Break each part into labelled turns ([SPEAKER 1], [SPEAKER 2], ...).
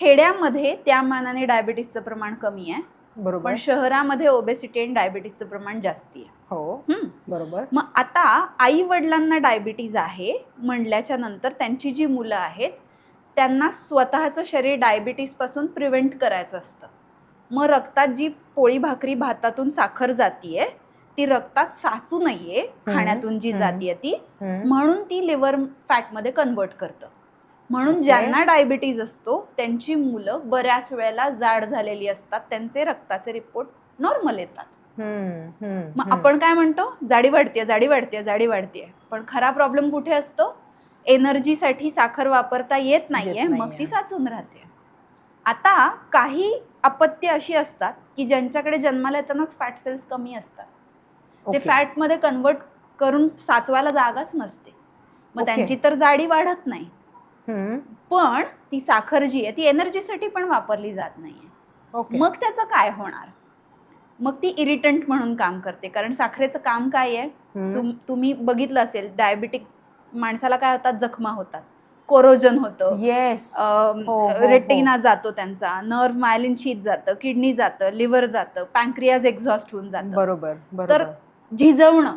[SPEAKER 1] खेड्यामध्ये त्या मानाने डायबिटीसचं प्रमाण कमी आहे.
[SPEAKER 2] बरोबर.
[SPEAKER 1] पण शहरामध्ये ओबेसिटी आणि डायबिटीसचं प्रमाण जास्ती आहे.
[SPEAKER 2] हो. बरोबर.
[SPEAKER 1] मग आता आई वडिलांना डायबिटीज आहे म्हणल्याच्या नंतर त्यांची जी मुलं आहेत त्यांना स्वतःचं शरीर डायबिटीसपासून प्रिव्हेंट करायचं असतं. मग रक्तात जी पोळी भाकरी भातातून साखर जातीये ती रक्तात साचू नाहीये खाण्यातून जी. जातीये ती. म्हणून ती लिव्हर फॅटमध्ये कन्वर्ट करतं. म्हणून. ज्यांना डायबिटीज असतो त्यांची मुलं बऱ्याच वेळेला जाड झालेली असतात त्यांचे रक्ताचे रिपोर्ट नॉर्मल येतात मग. आपण काय म्हणतो जाडी वाढते जाडी वाढते जाडी वाढते पण खरा प्रॉब्लेम कुठे असतो एनर्जीसाठी साखर वापरता येत नाहीये मग. ती साचून राहते आता काही अपत्य अशी असतात की ज्यांच्याकडे जन्माला येतानाच फॅट सेल्स कमी असतात ते. फॅटमध्ये कन्वर्ट करून साचवायला जागाच नसते मग. त्यांची तर जाडी वाढत नाही पण ती साखर जी आहे ती एनर्जीसाठी पण वापरली जात नाहीये.
[SPEAKER 2] ओके
[SPEAKER 1] मग त्याचं काय होणार? मग ती इरिटंट म्हणून काम करते. कारण साखरेचं काम काय आहे. तुम- तुम्ही बघितलं असेल डायबिटिक माणसाला काय होतात? जखमा होतात. कोरोजन होतं.
[SPEAKER 2] येस हो, हो,
[SPEAKER 1] रेटिना जातो त्यांचा. नर्व मायलिन शीत जातं किडनी जातं लिव्हर जातं पॅन्क्रियाज एक्झॉस्ट होऊन जातं.
[SPEAKER 2] बरोबर बरोबर.
[SPEAKER 1] झिजवणं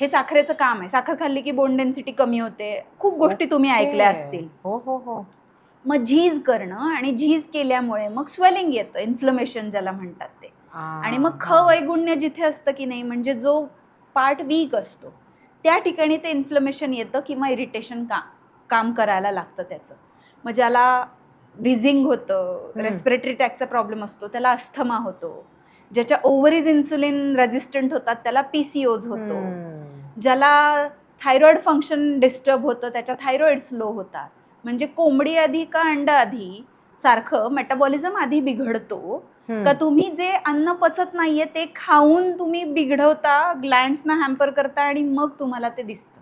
[SPEAKER 1] हे साखरेचं काम आहे. साखर खाल्ली की बोन डेन्सिटी कमी होते. खूप गोष्टी तुम्ही ऐकल्या. असतील.
[SPEAKER 2] हो हो हो.
[SPEAKER 1] मग झीज करणं आणि झीज केल्यामुळे मग स्वेलिंग येतं. इन्फ्लमेशन ज्याला म्हणतात ते. आणि मग ख वैगुण्य जिथे असतं की नाही म्हणजे जो पार्ट वीक असतो त्या ठिकाणी ते इन्फ्लमेशन येतं किंवा इरिटेशन का काम करायला लागतं त्याचं. मग ज्याला विझिंग होतं. रेस्पिरेटरी टॅकचा प्रॉब्लेम असतो त्याला अस्थमा होतो. ज्याच्या ओव्हरीज इन्सुलिन रेजिस्टंट होतात त्याला पी सी ओज होतो. ज्याला थायरॉइड फंक्शन डिस्टर्ब होतं त्याच्या थायरॉइड स्लो होतात. म्हणजे कोंबडी आधी का अंड आधी सारखं मेटाबॉलिझम आधी बिघडतो. का तुम्ही जे अन्न पचत नाहीये ते खाऊन तुम्ही बिघडवता ग्लँड्सना हॅम्पर करता आणि मग तुम्हाला ते दिसतं.